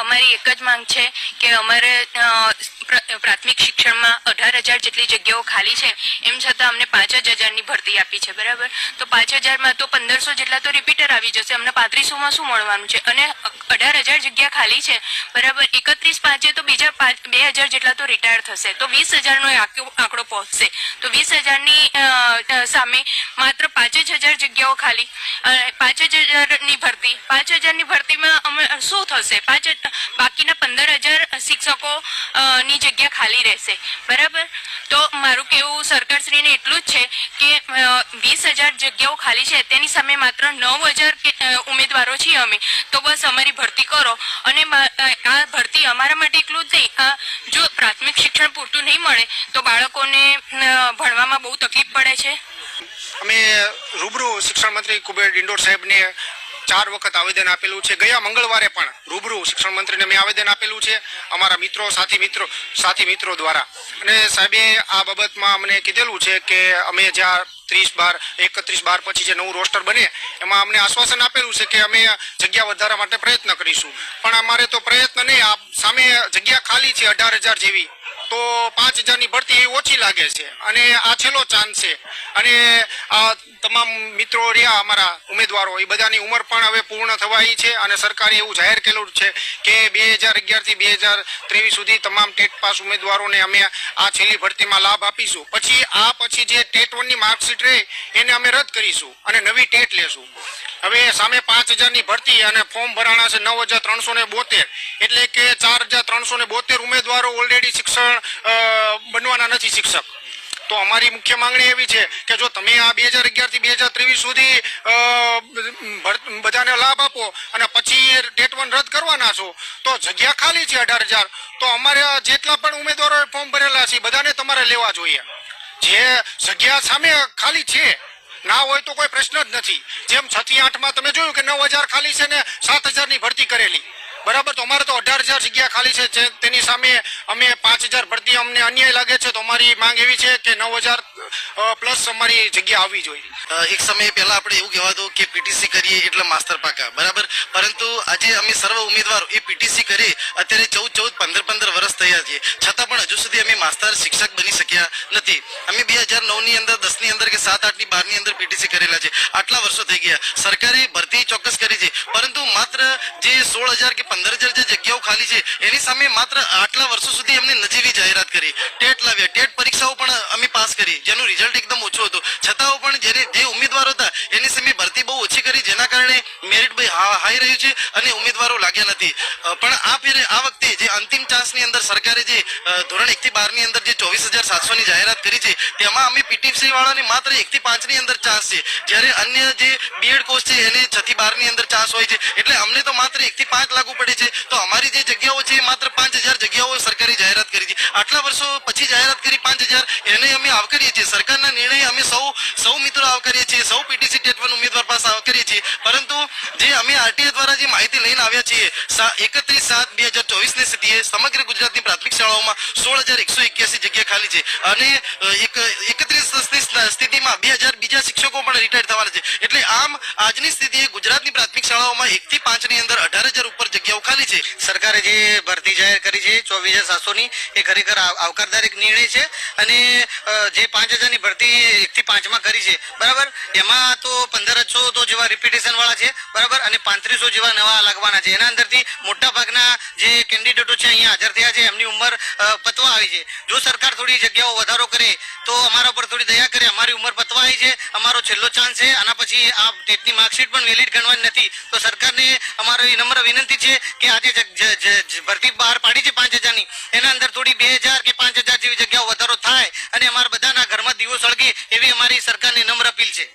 અમારી એક જ માંગ છે કે અમારે પ્રાથમિક શિક્ષણમાં અઢાર હજાર જેટલી જગ્યાઓ ખાલી છે. એમ છતાં અમને પાંચ જ હજારની ભરતી આપી છે, બરાબર? તો પાંચ હજારમાં તો પંદરસો જેટલા તો રિપીટર આવી જશે. અમને પાંત્રીસોમાં શું મળવાનું છે? અને અઢાર હજાર જગ્યા ખાલી છે, બરાબર? એકત્રીસ પાંચે તો બીજા પાંચ, બે હજાર જેટલા તો રિટાયર થશે. તો વીસ હજારનો આંકડો પહોંચશે. તો વીસ હજારની સામે માત્ર પાંચ જ હજાર જગ્યાઓ ખાલી. પાંચ હજારની ભરતી, પાંચ હજારની ભરતીમાં અમે શું થશે? પાંચ બાકીના પંદર હજાર શિક્ષકો ની જગ્યા ખાલી રહેશે. બરાબર? તો મારું કેવું સરકારશ્રીને એટલું જ છે કે વીસ હજાર જગ્યાઓ ખાલી છે, તેની સામે માત્ર નવ હજાર ઉમેદવારો છીએ અમે. તો બસ અમારી ભરતી કરો. અને આ ભરતી અમારા માટે એટલું જ નહીં, આ જો પ્રાથમિક શિક્ષણ પૂરતું નહીં મળે, તો બાળકોને ભણવામાં બહુ તકલીફ પડે છે. અમે રૂબરૂ શિક્ષણ મંત્રી કુબેર ડિંડોર સાહેબને ચાર વખત આવેદન આપેલું છે. ગયા મંગળવારે પણ રૂબરૂ શિક્ષણ મંત્રીને મેં આવેદન આપેલું છે. અમારા મિત્રો, સાથી મિત્રો સાથી મિત્રો દ્વારા. અને સાહેબે આ બાબતમાં અમને કીધેલું છે કે અમે જ્યાં ત્રીસ બાર, એકત્રીસ બાર પછી જે નવું રોસ્ટર બને, એમાં અમને આશ્વાસન આપેલું છે કે અમે જગ્યા વધારા માટે પ્રયત્ન કરીશું. પણ અમારે તો પ્રયત્ન નહીં, આ સામે જગ્યા ખાલી છે, અઢાર હજાર જેવી. તો પાંચ હજારની ભરતી ઓછી લાગે છે. અને આ છેલ્લો ચાન્સ છે. અને આ તમામ મિત્રો રહ્યા, અમારા ઉમેદવારો, એ બધાની ઉંમર પણ હવે પૂર્ણ થવાઈ છે અને સરકારે એવું જાહેર કરેલું છે કે બે હજાર અગિયારથી બે હજાર ત્રેવીસ સુધી તમામ ટેટ પાસ ઉમેદવારોને અમે આ છેલ્લી ભરતીમાં લાભ આપીશું. પછી આ પછી જે ટેટ વનની માર્કશીટ રહે, એને અમે રદ કરીશું અને નવી ટેટ લેશું. હવે સામે પાંચ હજારની ભરતી અને ફોર્મ ભરાણા છે નવ હજાર ત્રણસો ને બોતેર. એટલે કે ચાર હજાર ત્રણસો ને બોતેર ઉમેદવારો ઓલરેડી શિક્ષણ બનવાના નથી શિક્ષક. તો અમારી મુખ્ય માંગણી એવી છે કે જો તમે આ બે હજાર અગિયારથી બે હજાર ત્રેવીસ સુધી બધાને લાભ આપો અને પછી ડેટ વન રદ કરવાના છો, તો જગ્યા ખાલી છે અઢાર હજાર. તો અમારે જેટલા પણ ઉમેદવારોએ ફોર્મ ભરેલા છે બધાને તમારે લેવા જોઈએ. જે જગ્યા સામે ખાલી છે ના હોય તો કોઈ પ્રશ્ન જ નથી. જેમ છ થી આઠમાં તમે જોયું કે નવ હજાર ખાલી છે ને સાત હજારની ભરતી કરેલી. બરાબર? તો અમારે તો અઢાર હજાર જગ્યા ખાલી છે તેની સામે અમે પાંચ હજાર ભરતી અમને અન્યાય લાગે છે, તો અમારી માંગ એવી છે કે નવ હજાર પ્લસ અમારી જગ્યા આવવી જોઈએ. એક સમય પહેલા આપણે એવું કહેવાતું કે પીટીસી કરીએ એટલે માસ્તર પાકા, બરાબર? પરંતુ આજે અમે સર્વ ઉમેદવારો એ પીટીસી કરી, અત્યારે ચૌદ ચૌદ, પંદર પંદર વર્ષ થયા છે. છતાં પણ હજુ સુધી અમે માસ્તર, શિક્ષક બની શક્યા નથી. અમે બે હજાર નવની અંદર અંદર કે સાત આઠની બારની અંદર પીટીસી કરેલા છે. આટલા વર્ષો થઈ ગયા. સરકારે ભરતી ચોક્કસ છે. પરંતુ માત્ર જે સોળ હજાર કે પંદર હજાર જે જગ્યાઓ ખાલી છે, એની સામે માત્ર આટલા વર્ષો સુધી અમને નજીવી જાહેરાત કરી. ટેટ લાવ્યા. ટેટ પરીક્ષાઓ પણ અમે પાસ કરી. જેનું રિઝલ્ટ એકદમ ઓછું હતું. છતાં પણ જેને જે ઉમેદવારો હતા, એની સામે ભરતી બહુ ઓછી કરી, જેના કારણે મેરિટ ભાઈ હાઈ રહ્યું છે અને ઉમેદવારો લાગ્યા નથી. પણ આ ફેરે, આ વખતે જે અંતિમ ચાન્સની અંદર સરકારે જે ધોરણ એકથી બારની અંદર જે ચોવીસ હજાર સાતસો ની જાહેરાત કરી છે, તેમાં અમે પીટીસી વાળાને માત્ર એકથી પાંચની અંદર ચાન્સ છે. જ્યારે અન્ય જે બીએડ કોર્સ છે, એને છથી બારની અંદર ચાન્સ હોય છે. એટલે અમને તો માત્ર એક થી પાંચ લાગુ પડે છે. તો અમારી જે જગ્યાઓ છે માત્ર પાંચ જગ્યાઓ સરકારી જાહેરાત કરી છે. આટલા વર્ષો પછી જાહેરાત કરી પાંચ એને અમે આવકારીએ છીએ. સરકારના નિર્ણય અમે સૌ સૌ મિત્રો આવકારીએ છીએ, સૌ પીટીસી ટેટ ઉમેદવાર પાસે આવકારીએ છીએ. પરંતુ જે અમે આરટીએ દ્વારા જે માહિતી લઈને આવ્યા છીએ એકત્રીસ સાત બે હજાર ચોવીસની સ્થિતિએ સમગ્ર ગુજરાતની પ્રાથમિક શાળાઓમાં સોળ હજાર એકસો એક્યાસી જગ્યા ખાલી છે. અને એક, એકત્રીસ સ્થિતિમાં બે હજાર બીજા શિક્ષકો પણ રિટાયર થવાના છે. એટલે આમ આજની સ્થિતિએ ગુજરાતની પ્રાથમિક શાળાઓમાં એક થી પાંચની અંદર અઢાર હજાર જગ્યાઓ ખાલી છે. સરકારે જે ભરતી જાહેર કરી છે ચોવીસ હજાર સાતસોની, એ ખરેખર આવકારદાર એક નિર્ણય છે અને જે પાંચ હજારની ભરતી એકથી પાંચમાં કરી છે, બરાબર? એમાં તો પંદર તો જેવા રિપીટેશન વાળા છે, બરાબર? અને પાંત્રીસો જેવા નવા લાગવાના છે. એના અંદરથી મોટા ભાગના જે કેન્ડિડેટો છે અહીંયા હાજર થયા છે, એમની ઉંમર પતવા આવી છે. જો સરકાર થોડી જગ્યાઓ વધારો કરે, તો અમારા પર થોડી દયા કરે. અમારી ઉંમર પતવા આવી છે, અમારો છેલ્લો ચાન્સ છે. આના પછી આ ટેટની માર્કશીટ પણ વેલિડ ગણવાની નથી. તો સરકારને અમારો એ નમ્ર વિનંતી છે કે આજે ભરતી બહાર પાડી છે પાંચ હજારની, એના અંદર થોડી બે હજાર કે પાંચ હજાર જેવી જગ્યાઓ વધારો થાય અને અમારા બધાના ઘરમાં દીવો સળગે એવી અમારી સરકારની નમ્ર અપીલ છે.